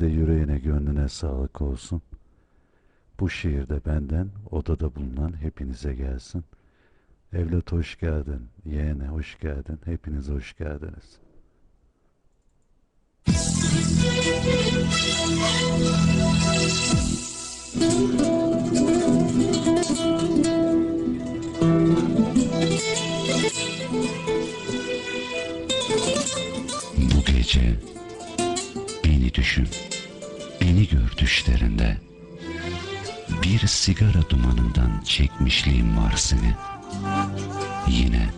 De yüreğine gönlüne sağlık olsun. Bu şiirde benden odada bulunan hepinize gelsin. Evlat hoş geldin, yeğene hoş geldin, hepiniz hoş geldiniz. Bu düşün, beni gör düşlerinde. Bir sigara dumanından çekmişliğim var seni. Yine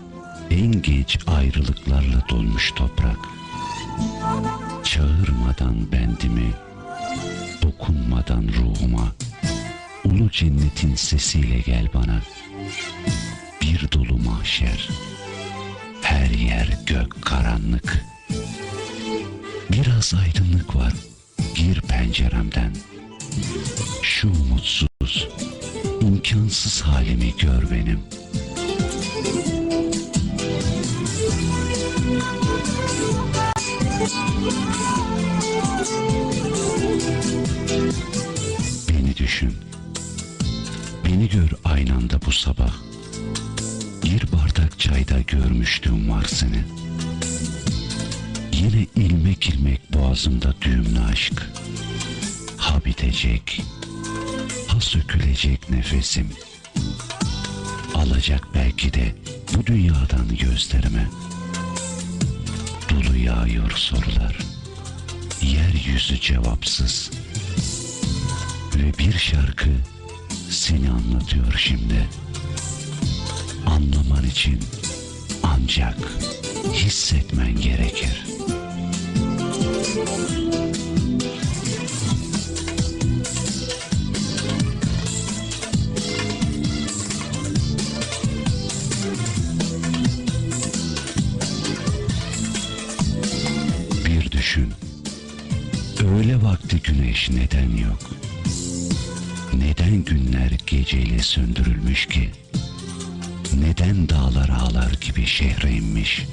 en geç ayrılıklarla dolmuş toprak. Çağırmadan bendimi, dokunmadan ruhuma, ulu cennetin sesiyle gel bana. Bir dolu mahşer, her yer gök karanlık. Biraz aydınlık var. Gir penceremden. Şu umutsuz, imkansız halimi gör benim. Beni düşün. Beni gör aynı anda bu sabah. Bir bardak çayda görmüştüm var seni. Yine ilmek ilmek boğazımda düğümlü aşk. Ha bitecek, ha sökülecek nefesim. Alacak belki de bu dünyadan gözlerime. Dolu yağıyor sorular. Yeryüzü cevapsız. Ve bir şarkı seni anlatıyor şimdi. Anlaman için ancak hissetmen gerekir. Bir düşün. Öğle vakti güneş neden yok? Neden günler geceyle söndürülmüş ki? Neden dağlar ağlar gibi şehre inmiş?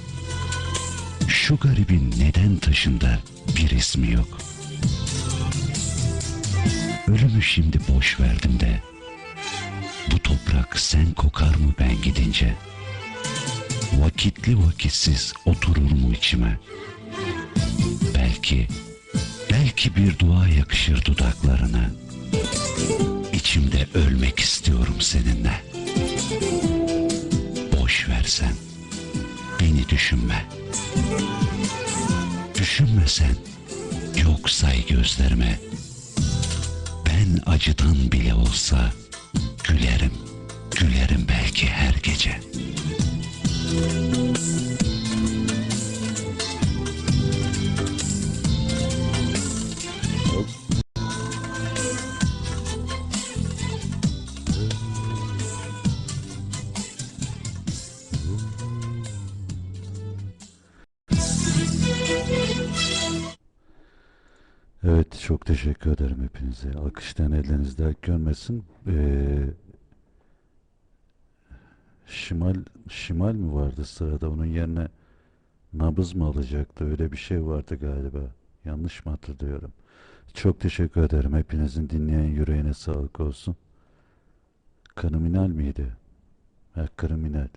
Şu garibin neden taşında bir ismi yok? Ölümü şimdi boş verdim de bu toprak sen kokar mı ben gidince? Vakitli vakitsiz oturur mu içime? Belki, belki bir dua yakışır dudaklarına. İçimde ölmek istiyorum seninle. Düşünme. Düşünme sen, yok say gözlerime. Ben acıdan bile olsa gülerim, gülerim belki her gece. Evet, çok teşekkür ederim hepinize. Alkışlayan ellerinizde görmesin. Ee, Şimal, Şimal mi vardı sırada? Onun yerine nabız mı alacaktı? Öyle bir şey vardı galiba. Yanlış mı hatırlıyorum? Çok teşekkür ederim. Hepinizin dinleyen yüreğine sağlık olsun. Kriminal miydi? Ha, kriminal.